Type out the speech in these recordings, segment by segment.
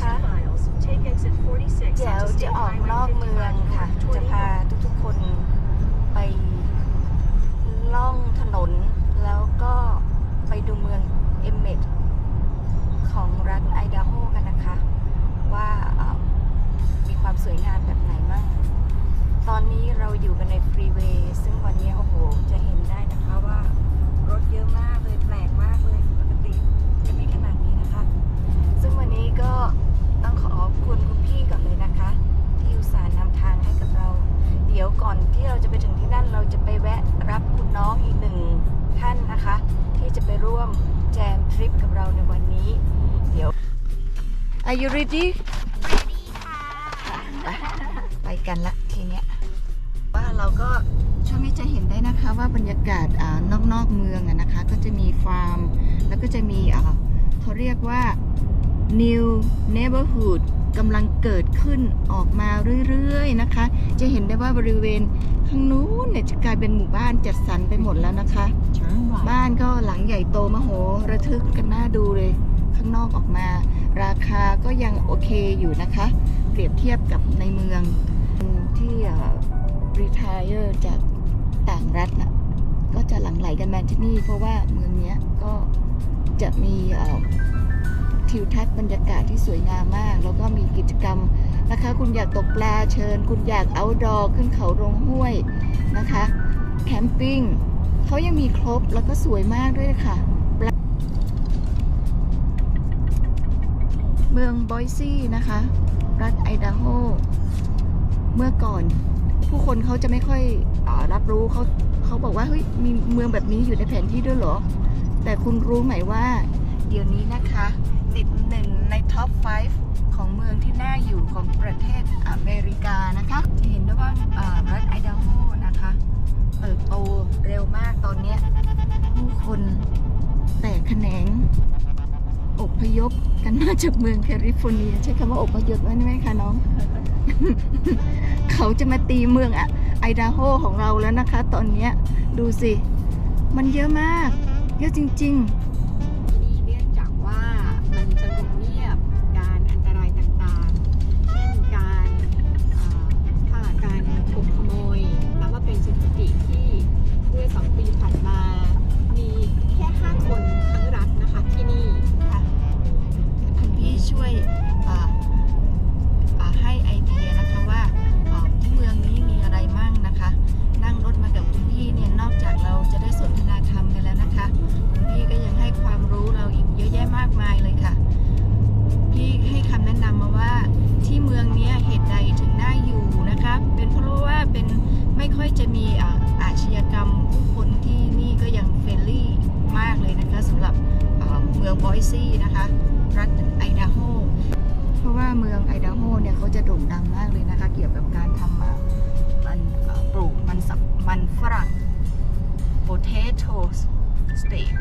คะ2 miles, take exit 46เดี๋ยว onto จะ State ออกนอก Highway เมือง55ค่ะ toward จะพา Tornado. ทุกๆคนไปล่องถนน แล้วก็ไปดูเมืองเอมเมดของรัฐไอดาโฮ จะไปแวะรับคุณน้องอีกหนึ่งท่านนะคะ ที่จะไปร่วมแจมทริปกับเราในวันนี้ เดี๋ยว Are you ready ไปไปกันละทีเนี้ยว่าเราก็ช่วงนี้จะเห็นได้นะคะว่าบรรยากาศอ่านอกนอกๆเมืองอะนะคะ ก็จะมีฟาร์ม แล้วก็จะมีอ่าเขาเรียกว่า new neighborhood กำลังเกิดขึ้นออกมาเรื่อยๆนะคะ จะเห็นได้ว่าบริเวณข้างนู้นเนี่ยจะกลายเป็นหมู่บ้านจัดสรรไปหมดแล้วนะคะ Turn right. บ้านก็หลังใหญ่โตมโหระทึกกันน่าดูเลย ข้างนอกออกมา ราคาก็ยังโอเคอยู่นะคะ เปรียบเทียบกับในเมืองที่รีทายเออจากต่างรัฐน่ะก็จะหลั่งไหลกันมาที่นี่ เพราะว่าเมืองเนี้ยก็จะมีเอ่อทิวทัศน์บรรยากาศที่สวยงามมากแล้วก็มีกิจกรรมนะ คะคุณอยากตกปลาเชิญ คุณอยากเอาดอขึ้นเขาลงห้วยนะคะ แคมปิ้งเขายังมีครบแล้วก็สวยมากด้วยค่ะ เมืองบอยซี่นะคะ รัฐไอดาโฮ เมื่อก่อนผู้คนเขาจะไม่ค่อยอรับรู้เขาเขาบอกว่าเฮ้ยมีเมืองแบบนี้อยู่ในแผนที่ด้วยเหรอ แต่คุณรู้ไหมว่า เดี๋ยวนี้นะคะ ติดหนึ่งในท็อป 5 ของเมืองที่น่าอยู่ของประเทศอเมริกานะคะ จะเห็นได้ว่าอ่ารัฐไอดาโฮนะคะ เติบโตเร็วมากตอนนี้ผู้คนแตกแขนงอพยพกันมาจากเมืองแคลิฟอร์เนีย ใช้คำว่าอพยพไว้ไหมคะน้อง เขาจะมาตีเมืองอะไอดาโฮของเราแล้วนะคะ ตอนนี้ดูสิ มันเยอะมาก เยอะจริงที่ จะมีอาอาชญากรรมผู้คนที่นี่ก็ยังเฟรนลี่มากเลยนะคะสำหรับเมืองบอยซี่นะคะ รัฐไอดาโฮเพราะว่าเมืองไอดาโฮเนี่ยเขาจะโด่งดังมากเลยนะคะ เกี่ยวกับการทำมันปลูกมันสับมันฝรั่ง potato state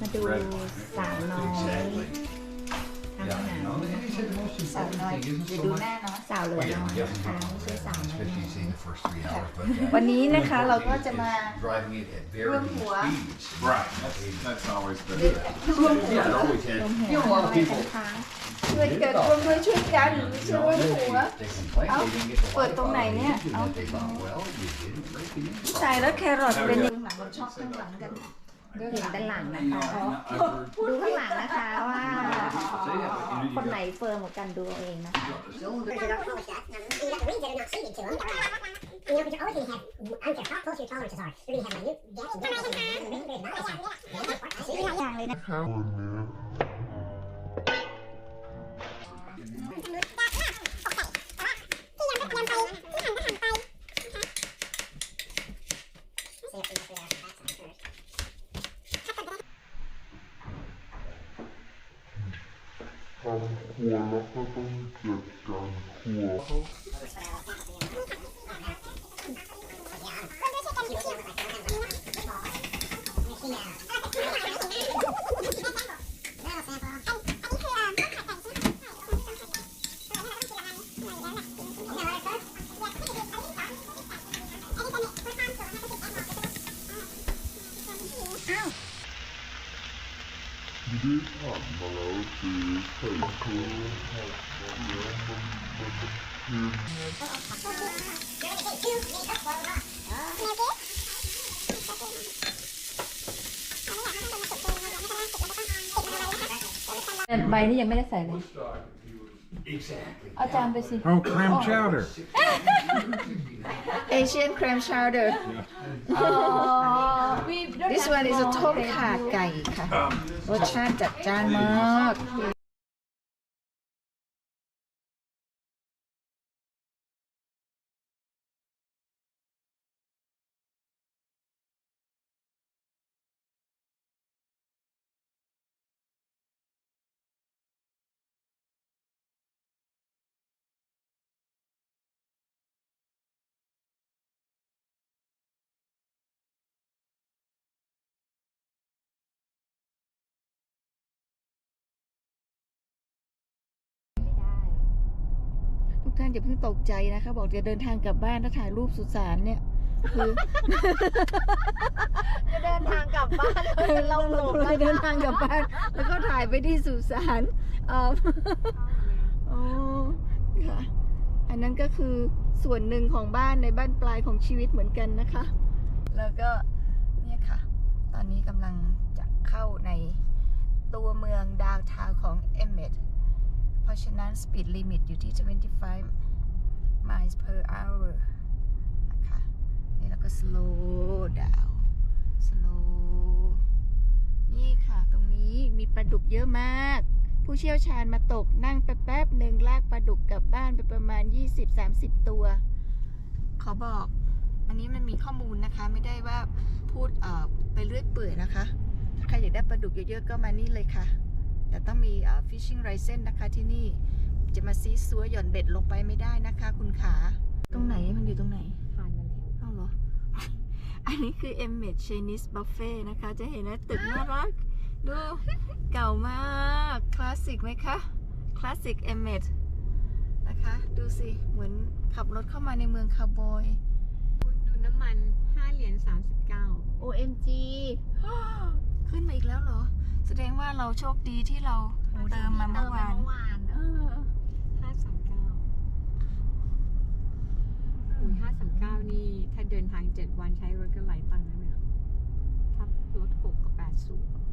มาดูสาวน้อย Exactly. ทำอาหาร No, and he said the most สาว important น้อย thing เดี๋ยว isn't ดู so หน้า much. เนาะสาวเหลือ Well, น้อย yeah, นะคะไม่ใช่สาวน้อย Especially you see the first three hours, but. uh, วันนี้นะคะเราก็จะมา Driving it at ร่วม varying หัว speeds. Right, that's, that's always been. ร่วมหัว Yeah, it always had. ร่วมหัวอะไรกันคะช่วยเกิดร่วมด้วยช่วยกันไม่ใช่ร่วมหัว They complained they didn't get the เปิดตรงไหน Wi-Fi เนี่ย using เอา it. They thought, well, you didn't break the info. ใส่แล้วแครอทเป็นยังหลังเราชอบข้างหลังกันเห็นด้านหลังนะคะดูข้างหลังนะคะว่าคนไหนเฟิร์มกว่ากันดูเอาเองนะคะ Birds are not polished up. Now, you got the reeds You know, because you're always have, I don't how close your tolerances are, you're going to have minute gaps and gaps. There's really good knowledge out there. I see you. How would you? Hardcore, not the big dick, hardcore. ที่ผ่านมาแล้วเจ๊ใส่เครื่องผัดมาแล้วมันมันเค็มใบนี้ยังไม่ได้ใส่เลย Exactly. เอาจารย์ไปสิ Oh, clam chowder. Asian clam chowder This one is a ต้มข่าไก่ค่ะรสชาติจัดจ้านมาก กท่านอย่าเพิ่งตกใจนะคะ บอกจะเดินทางกลับบ้านถ้าถ่ายรูปสุสานเนี่ยคือจะเดินทางกลับบ้านเราหลงจะเดินทางกลับบ้าน แล้วก็ถ่ายไปที่สุสานเอ่ออ๋อค่ะ อันนั้นก็คือส่วนหนึ่งของบ้านในบ้านปลายของชีวิตเหมือนกันนะคะ แล้วก็เนี่ยค่ะ ตอนนี้กำลังจะเข้าในตัวเมืองดาวทาวของเอเมด เพราะฉะนั้น speed limit อยู่ที่ 25 miles per hour นะคะ นี่เราก็ slow down slow นี่ค่ะ ตรงนี้มีปลาดุกเยอะมาก ผู้เชี่ยวชาญมาตกนั่งแป๊บหนึ่งลากปลาดุกกลับบ้านไปประมาณ 20-30 ตัว ขอบอก อันนี้มันมีข้อมูลนะคะ ไม่ได้ว่าพูดออไปเรื่อยเปื่อยนะคะ ถ้าใครอยากได้ปลาดุกเยอะๆ ก็มานี่เลยค่ะ แต่ต้องมีเอ่อ fishing license นะคะที่นี่จะมาซีซัวหย่อนเบ็ดลงไปไม่ได้นะคะ คุณขา ตรงไหนมันอยู่ตรงไหนผ่านมาแล้วเอาเหรอ อันนี้คือ e m m e t Chinese Buffet นะคะ จะเห็นนะตึกน่ารัก ดู เก่ามาก คลาสสิกไหมคะ คลาสสิก e m m e t นะคะ ดูสิ เหมือนขับรถเข้ามาในเมืองคาวบอยดูน้ำมัน 5 เหรียญ 39 OMG ขึ้นมาอีกแล้วเหรอ แสดงว่าเราโชคดีที่เราเติมมาเมื่อวานเมื่อวานเออ539อุ้ย539นี่ ถ้าเดินทาง7วันใช้รถก็หลายตังค์นะเนี่ยถ้ารถ6กับ80